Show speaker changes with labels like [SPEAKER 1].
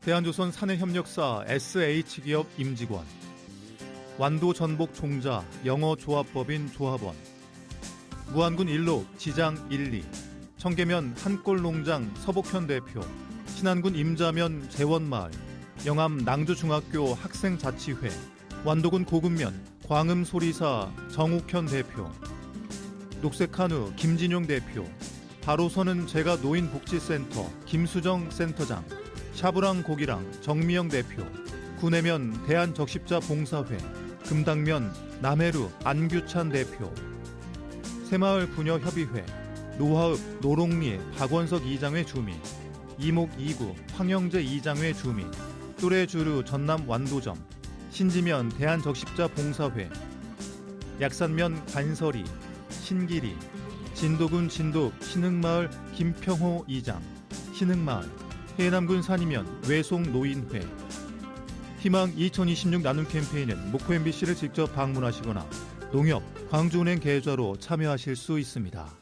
[SPEAKER 1] 대한조선 사내협력사 SH기업 임직원 완도 전복 종자 영어 조합법인 조합원 무안군 일로 지장 1, 2 청계면 한골농장 서복현 대표 신안군 임자면 재원마을 영암 낭주중학교 학생자치회 완도군 고금면 광음소리사 정욱현 대표 녹색한우 김진용 대표 바로 서는 제가 노인복지센터 김수정 센터장 샤브랑 고기랑 정미영 대표 구내면 대한적십자 봉사회 금당면 남해루 안규찬 대표 새마을 부녀협의회 노하읍 노롱리 박원석 이장회 주민 이목 2구 황영재 이장회 주민 뚜레주르 전남 완도점 신지면 대한적십자 봉사회 약산면 관설이 신기리 진도군 진도 신흥마을 김평호 이장 신흥마을 해남군 산이면 외송 노인회 희망 2026 나눔 캠페인은 목포 MBC를 직접 방문하시거나 농협 광주은행 계좌로 참여하실 수 있습니다.